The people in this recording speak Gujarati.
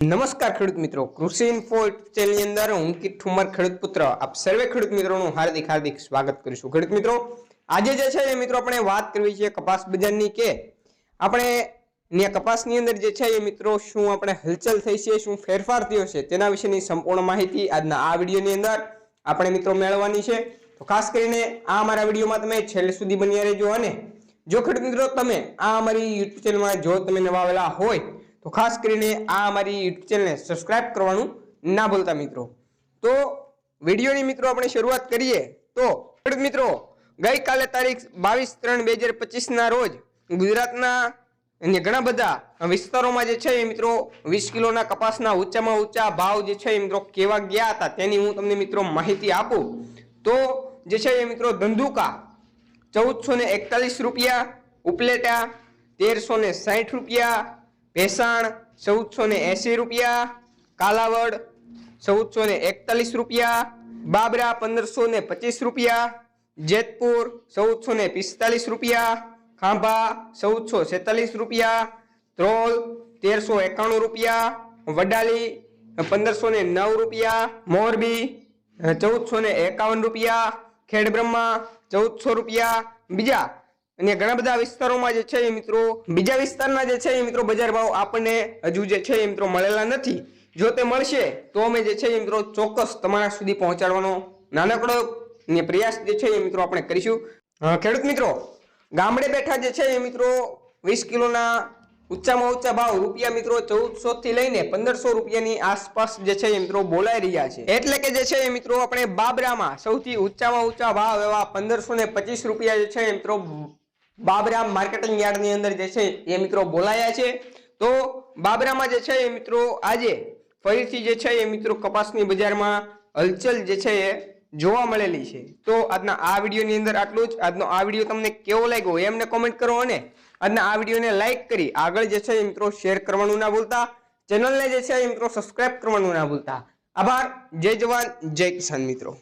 નમસ્કાર ખેડૂત મિત્રો. કૃષિ ઇન્ફો ચેનલની અંદર હું કિટ ઠુમર, ખેડૂત પુત્ર. આપ સર્વે ખેડૂત મિત્રોનું હાર્દિક હાર્દિક સ્વાગત કરીશું. ખેડૂત મિત્રો, આજે જે છે એ મિત્રો આપણે વાત કરવી છે કપાસ બજારની કે આપણે ને કપાસની અંદર જે છે એ મિત્રો શું આપણે હલચલ થઈ છે, શું ફેરફાર થયો છે, તેના વિશેની સંપૂર્ણ માહિતી આજના આ વિડીયોની અંદર આપણે મિત્રો મેળવવાની છે. તો ખાસ કરીને આ અમારા વિડીયોમાં તમે છેલ્લે સુધી બન્યા રહેજો અને જો ખેડૂત મિત્રો તમે આ અમારી યુટ્યુબ ચેનલમાં જો તમે નવા આવેલા હોય તો ખાસ કરીને આ અમારી યુટ્યુબ ચેનલને સબસ્ક્રાઇબ કરવાનું ના ભૂલતા મિત્રો. તો વિડીયોની મિત્રો આપણે શરૂઆત કરીએ તો મિત્રો, ગઈકાલે તારીખ બાવીસ ત્રણ બે હજાર પચીસના રોજ ગુજરાતના અને ઘણા બધા વિસ્તારોમાં જે છે એ મિત્રો વીસ કિલોના કપાસના ઊંચામાં ઊંચા ભાવ જે છે એ મિત્રો કેવા ગયા હતા તેની હું તમને મિત્રો માહિતી આપું. તો જે છે એ મિત્રો ધંધુકા ચૌદસો ને એકતાલીસ રૂપિયા, ઉપલેટા તેરસો ને સાઠ રૂપિયા ભેસાણ ચૌદસો ને એંસી રૂપિયા, કાલાવડ ચૌદસો ને એકતાલીસ રૂપિયા, બાબરા પંદરસો ને પચીસ રૂપિયા, જેતપુર ચૌદસો ને પિસ્તાલીસ રૂપિયા, ખાંભા ચૌદસો છેતાલીસ રૂપિયા, ધ્રોલ તેરસો એકાણું રૂપિયા, વડાલી પંદરસો ને નવ રૂપિયા, મોરબી ચૌદસો ને એકાવન રૂપિયા, ખેડબ્રહ્મા ચૌદસો રૂપિયા, બીજા અને ઘણા બધા વિસ્તારોમાં જે છે એ મિત્રો, બીજા વિસ્તારના જે છે એ મિત્રો બજાર ભાવ આપણને હજુ જે છે એ મિત્રો મળેલા નથી. જો તે મળશે, તો અમે જે છે એ મિત્રો ચોક્કસ તમારા સુધી પહોંચાડવાનો નાનકડો ને પ્રયાસ જે છે એ મિત્રો આપણે કરીશું. ખેડૂત મિત્રો, ગામડે બેઠા જે છે એ મિત્રો વીસ કિલોના ઊંચામાં ઊંચા ભાવ રૂપિયા મિત્રો ચૌદસો થી લઈને પંદરસો રૂપિયાની આસપાસ જે છે એ મિત્રો બોલાઈ રહ્યા છે. એટલે કે જે છે એ મિત્રો આપણે બાબરામાં સૌથી ઊંચામાં ઊંચા ભાવ એવા પંદરસો ને પચીસ રૂપિયા જે છે એ મિત્રો બાબરા માર્કેટિંગ યાર્ડની અંદર જે છે એ મિત્રો બોલાયા છે. તો બાબરામાં જે છે એ મિત્રો આજે ફરીથી જે છે એ મિત્રો કપાસની બજારમાં હલચલ જે છે એ જોવા મળેલી છે. તો આજના આ વિડીયોની અંદર આટલું જ. આજનો આ વીડિયો તમને કેવો લાગ્યો એ અમને કોમેન્ટ કરો અને આજના આ વિડીયોને લાઈક કરી આગળ જે છે એ મિત્રો શેર કરવાનું ના ભૂલતા. ચેનલને જે છે એ મિત્રો સબસ્ક્રાઇબ કરવાનું ના ભૂલતા. આભાર. જય જવાન. જય કિસાન મિત્રો.